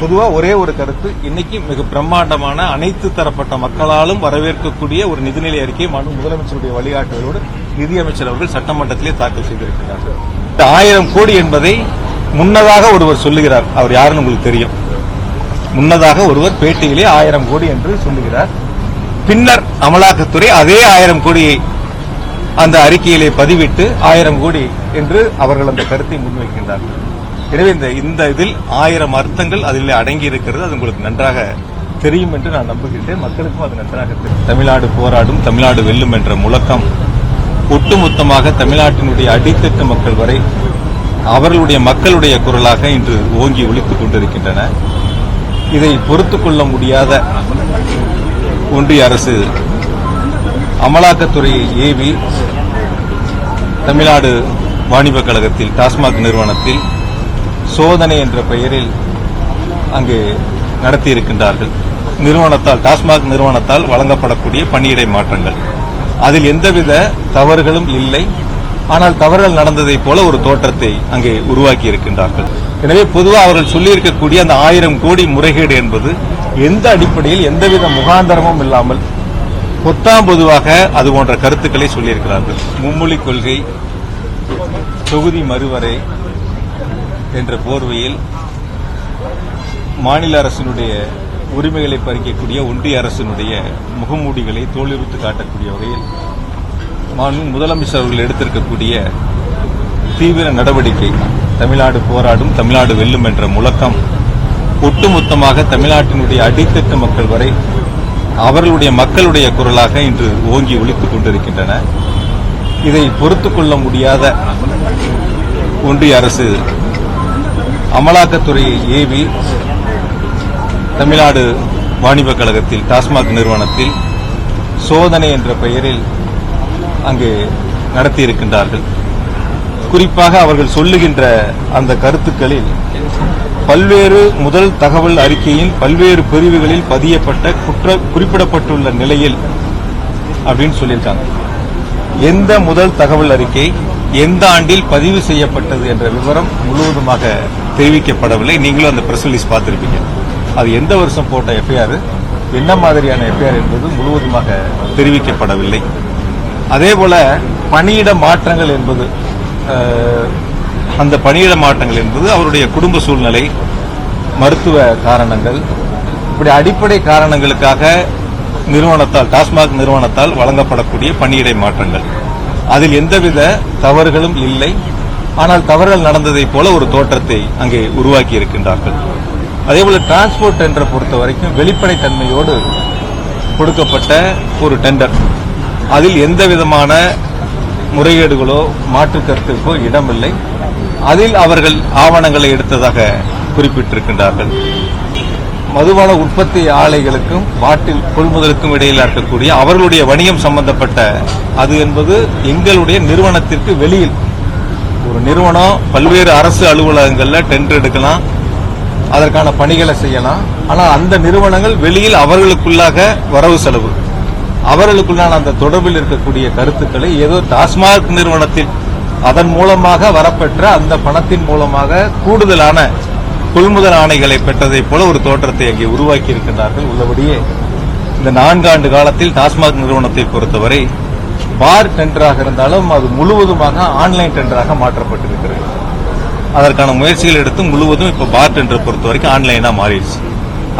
பொதுவாக ஒரே ஒரு கருத்து இன்னைக்கு மிக பிரம்மாண்டமான அனைத்து தரப்பட்ட மக்களாலும் வரவேற்கக்கூடிய ஒரு நிதிநிலை அறிக்கை மனு முதலமைச்சருடைய வழிகாட்டுதலோடு நிதியமைச்சர் அவர்கள் சட்டமன்றத்திலே தாக்கல் செய்திருக்கிறார்கள். இந்த ஆயிரம் கோடி என்பதை முன்னதாக ஒருவர் சொல்லுகிறார். அவர் யாருன்னு உங்களுக்கு தெரியும். முன்னதாக ஒருவர் பேட்டியிலே ஆயிரம் கோடி என்று சொல்லுகிறார். பின்னர் அமலாக்கத்துறை அதே ஆயிரம் கோடியை அந்த அறிக்கையிலே பதிவிட்டு ஆயிரம் கோடி என்று அவர்கள் அந்த கருத்தை முன்வைக்கின்றார்கள். எனவே இந்த இந்த இதில் ஆயிரம் அர்த்தங்கள் அதில் அடங்கி இருக்கிறது. அது உங்களுக்கு நன்றாக தெரியும் என்று நான் நம்புகின்றேன். மக்களுக்கும் அது நன்றாக தெரியும். தமிழ்நாடு போராடும் தமிழ்நாடு வெல்லும் என்ற முழக்கம் ஒட்டுமொத்தமாக தமிழ்நாட்டினுடைய அடித்தட்டு மக்கள் வரை அவர்களுடைய மக்களுடைய குரலாக இன்று ஓங்கி ஒழித்துக் கொண்டிருக்கின்றன. இதை பொறுத்து கொள்ள முடியாத ஒன்றிய அரசு அமலாக்கத்துறையை ஏவி தமிழ்நாடு வாணிபக் கழகத்தில் டாஸ்மாக் நிறுவனத்தில் சோதனை என்ற பெயரில் அங்கு நடத்தியிருக்கின்றார்கள். நிறுவனத்தால் டாஸ்மாக் நிறுவனத்தால் வழங்கப்படக்கூடிய பணியிடை மாற்றங்கள். அதில் எந்தவித தவறுகளும் இல்லை. ஆனால் தவறுகள் நடந்ததைப் போல ஒரு தோற்றத்தை அங்கே உருவாக்கி இருக்கின்றார்கள் எனவே பொதுவாக அவர்கள் சொல்லியிருக்கக்கூடிய அந்த ஆயிரம் கோடி முறைகேடு என்பது எந்த அடிப்படையில் எந்தவித முகாந்தரமும் இல்லாமல் பொத்தாம் பொதுவாக அது போன்ற கருத்துக்களை சொல்லியிருக்கிறார்கள். மும்மொழி கொள்கை தொகுதி மறுவரை என்ற போர்வையில் மாநில அரசினுடைய உரிமைகளை பறிக்கக்கூடிய ஒன்றிய அரசினுடைய முகமூடிகளை தோலுரித்து காட்டக்கூடிய வகையில் முதலமைச்சர் அவர்கள் எடுத்திருக்கக்கூடிய தீவிர நடவடிக்கை தமிழ்நாடு போராடும் தமிழ்நாடு வெல்லும் என்ற முழக்கம் ஒட்டுமொத்தமாக தமிழ்நாட்டினுடைய அடித்தட்டு மக்கள் வரை அவர்களுடைய மக்களுடைய குரலாக இன்று ஓங்கி ஒழித்துக் கொண்டிருக்கின்றன. இதை பொறுத்துக்கொள்ள முடியாத ஒன்றிய அரசு அமலாக்கத்துறையை ஏவி தமிழ்நாடு வாணிபக் கழகத்தில் டாஸ்மாக் நிறுவனத்தில் சோதனை என்ற பெயரில் அங்கு நடத்தியிருக்கின்றார்கள். குறிப்பாக அவர்கள் சொல்லுகின்ற அந்த கருத்துக்களில் பல்வேறு முதல் தகவல் அறிக்கையின் பல்வேறு பிரிவுகளில் பதியப்பட்ட குற்ற குறிப்பிடப்பட்டுள்ள நிலையில் அப்படின்னு சொல்லியிருக்காங்க. எந்த முதல் தகவல் அறிக்கை எந்த ஆண்டில் பதிவு செய்யப்பட்டது என்ற விவரம் முழுவதுமாக தெரிவிக்கப்படவில்லை. நீங்களும் அந்த பிரஸ் ரிலீஸ் பார்த்துருப்பீங்க. அது எந்த வருஷம் போட்ட எஃப்ஐஆர் என்ன மாதிரியான எஃப்ஐஆர் என்பது முழுவதுமாக தெரிவிக்கப்படவில்லை. அதேபோல பணியிட மாற்றங்கள் என்பது அந்த பணியிட மாற்றங்கள் என்பது அவருடைய குடும்ப சூழ்நிலை மருத்துவ காரணங்கள் இப்படி அடிப்படை காரணங்களுக்காக நிறுவனத்தால் டாஸ்மாக் நிறுவனத்தால் வழங்கப்படக்கூடிய பணியிடை மாற்றங்கள். அதில் எந்தவித தவறுகளும் இல்லை. ஆனால் தவறுகள் நடந்ததைப் போல ஒரு தோற்றத்தை அங்கே உருவாக்கி இருக்கின்றார்கள் அதேபோல டிரான்ஸ்போர்ட் டெண்டரை பொறுத்த வரைக்கும் வெளிப்படைத்தன்மையோடு கொடுக்கப்பட்ட ஒரு டெண்டர் அதில் எந்த விதமான முறைகேடுகளோ மாற்று கருத்துக்கோ இடமில்லை. அதில் அவர்கள் ஆவணங்களை எடுத்ததாக குறிப்பிட்டிருக்கின்றார்கள். மதுபான உற்பத்தி ஆலைகளுக்கும் பாட்டில் கொள்முதலுக்கும் இடையில் இருக்கக்கூடிய அவர்களுடைய வணிகம் சம்பந்தப்பட்ட அது என்பது எங்களுடைய நிறுவனத்திற்கு வெளியில். ஒரு நிறுவனம் பல்வேறு அரசு அலுவலகங்களில் டெண்டர் எடுக்கலாம் அதற்கான பணிகளை செய்யலாம். ஆனால் அந்த நிறுவனங்கள் வெளியில் அவர்களுக்குள்ளாக வரவு செலவு. அவர்களுக்குள்ளான அந்த தொடர்பில் இருக்கக்கூடிய கருத்துக்களை ஏதோ டாஸ்மாக் நிறுவனத்தில் அதன் மூலமாக வரப்பெற்ற அந்த பணத்தின் மூலமாக கூடுதலான கொள்முதல் ஆணைகளை பெற்றதைப் போல ஒரு தோற்றத்தை அங்கே உருவாக்கி இருக்கின்றார்கள். உள்ளபடியே இந்த நான்காண்டு காலத்தில் டாஸ்மாக் நிறுவனத்தை பொறுத்தவரை பார் டெண்டராக இருந்தாலும் அது முழுவதுமாக ஆன்லைன் டெண்டராக மாற்றப்பட்டிருக்கிறது. அதற்கான முயற்சிகள் எடுத்து முழுவதும் இப்போ பார் டெண்டரை பொறுத்த வரைக்கும் ஆன்லைனா மாறிடுச்சு.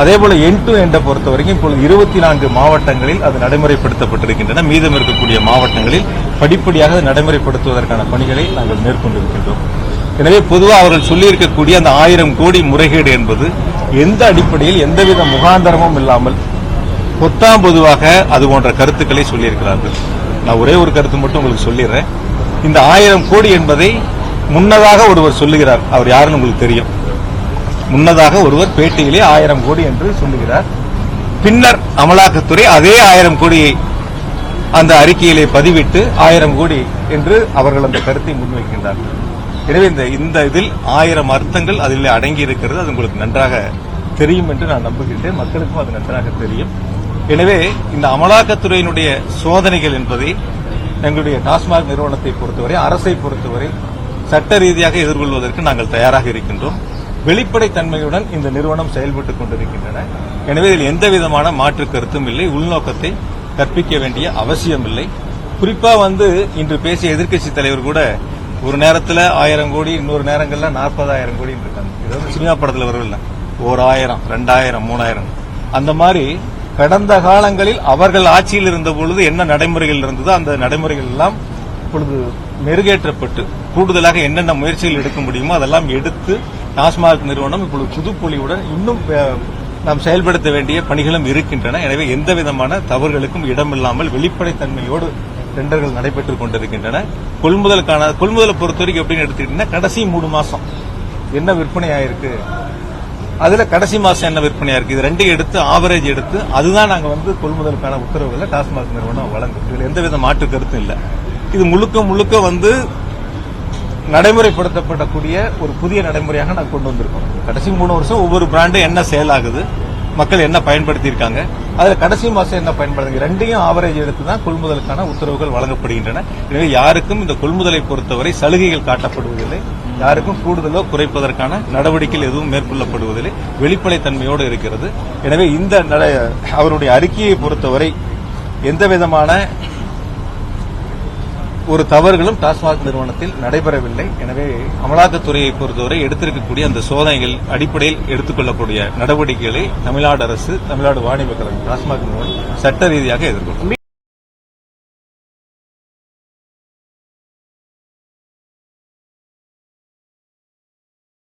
அதே போல என் டு எண்டை பொறுத்த வரைக்கும் இப்பொழுது இருபத்தி நான்கு மாவட்டங்களில் அது நடைமுறைப்படுத்தப்பட்டிருக்கின்றன. மீதம் இருக்கக்கூடிய மாவட்டங்களில் படிப்படியாக நடைமுறைப்படுத்துவதற்கான பணிகளை நாங்கள் மேற்கொண்டிருக்கின்றோம். எனவே பொதுவாக அவர்கள் சொல்லியிருக்கக்கூடிய அந்த ஆயிரம் கோடி முறைகேடு என்பது எந்த அடிப்படையில் எந்தவித முகாந்தரமும் இல்லாமல் பொத்தாம் பொதுவாக அது போன்ற கருத்துக்களை சொல்லியிருக்கிறார்கள். நான் ஒரே ஒரு கருத்து மட்டும் உங்களுக்கு சொல்லிடுறேன். இந்த ஆயிரம் கோடி என்பதை முன்னதாக ஒருவர் சொல்லுகிறார். அவர் யாருன்னு உங்களுக்கு தெரியும். முன்னதாக ஒருவர் பேட்டியிலே ஆயிரம் கோடி என்று சொல்லுகிறார். பின்னர் அமலாக்கத்துறை அதே ஆயிரம் கோடியை அந்த அறிக்கையிலே பதிவிட்டு ஆயிரம் கோடி என்று அவர்கள் அந்த கருத்தை முன்வைக்கின்றார்கள். எனவே இந்த இந்த இதில் ஆயிரம் அர்த்தங்கள் அதில் அடங்கி இருக்கிறது அது உங்களுக்கு நன்றாக தெரியும் என்று நான் நம்புகின்றேன். மக்களுக்கும் அது நன்றாக தெரியும். எனவே இந்த அமலாக்கத்துறையினுடைய சோதனைகள் என்பதை எங்களுடைய டாஸ்மாக் நிறுவனத்தை பொறுத்தவரை அரசை பொறுத்தவரை சட்ட ரீதியாக எதிர்கொள்வதற்கு நாங்கள் தயாராக இருக்கின்றோம். வெளிப்படைத்தன்மையுடன் இந்த நிறுவனம் செயல்பட்டுக் கொண்டிருக்கின்றன. எனவே இதில் எந்த விதமான மாற்று கருத்தும் இல்லை. உள்நோக்கத்தை கற்பிக்க வேண்டிய அவசியம் இல்லை குறிப்பா வந்து இன்று பேசிய எதிர்க்கட்சி தலைவர் கூட ஒரு நேரத்துல ஆயிரம் கோடி இன்னொரு நேரங்கள்ல நாற்பதாயிரம் கோடி இருக்காங்க. இது வந்து சினிமா படத்துல வரவில்லை ஓர் ஆயிரம் ரெண்டாயிரம் மூணாயிரம். அந்த மாதிரி கடந்த காலங்களில் அவர்கள் ஆட்சியில் இருந்த பொழுது என்ன நடைமுறைகள் இருந்ததோ அந்த நடைமுறைகள் எல்லாம் இப்பொழுது மெருகேற்றப்பட்டு கூடுதலாக என்னென்ன முயற்சிகள் எடுக்க முடியுமோ அதெல்லாம் எடுத்து டாஸ்மாக் நிறுவனம் இப்பொழுது புதுப்பொலியுடன் இன்னும் நாம் செயல்படுத்த வேண்டிய பணிகளும் இருக்கின்றன. எனவே எந்த விதமான தவறுகளுக்கும் இடமில்லாமல் வெளிப்படைத்தன்மையோடு டெண்டர்கள் நடைபெற்றுக் கொண்டிருக்கின்றன. கொள்முதலுக்கான கொள்முதலை பொறுத்த வரைக்கும் எப்படின்னு எடுத்துக்கிட்டீங்கன்னா கடைசி மூணு மாசம். என்ன விற்பனை ஆயிருக்கு அதுல கடைசி மாசம் என்ன விற்பனையா இருக்கு இது ரெண்டையும் எடுத்து ஆவரேஜ் எடுத்து அதுதான் நாங்க வந்து கொள்முதலுக்கான உத்தரவுகளை டாஸ்மாக் நிறுவனம் வழங்கும். இதுல எந்தவித மாற்று கருத்தும் இல்லை. இது முழுக்க முழுக்க வந்து நடைமுறைப்படுத்தப்படக்கூடிய ஒரு புதிய நடைமுறையாக நாங்கள் கொண்டு வந்திருக்கோம். கடைசி மூணு வருஷம் ஒவ்வொரு பிராண்டும் என்ன சேல் ஆகுது? மக்கள் என்ன பயன்படுத்தி இருக்காங்க அதுல கடைசி மாசம் என்ன பயன்படுத்துங்க ரெண்டையும் ஆவரேஜ் எடுத்து தான் கொள்முதலுக்கான உத்தரவுகள் வழங்கப்படுகின்றன. எனவே யாருக்கும் இந்த கொள்முதலை பொறுத்தவரை சலுகைகள் காட்டப்படுவதில்லை. யாருக்கும் கூடுதலோ குறைப்பதற்கான நடவடிக்கைகள் எதுவும் மேற்கொள்ளப்படுவதில்லை. வெளிப்படைத்தன்மையோடு இருக்கிறது. எனவே இந்த நட- அவருடைய அறிக்கையை பொறுத்தவரை எந்த விதமான ஒரு தவறுகளும் டாஸ்மாக் நிறுவனத்தில் நடைபெறவில்லை. எனவே அமலாக்கத்துறையை பொறுத்தவரை எடுத்திருக்கக்கூடிய அந்த சோதனைகள் அடிப்படையில் எடுத்துக்கொள்ளக்கூடிய நடவடிக்கைகளை தமிழ்நாடு அரசு தமிழ்நாடு வாணிப கழகம் டாஸ்மாக் நிறுவனம் சட்ட ரீதியாக எதிர்கொள்ளும்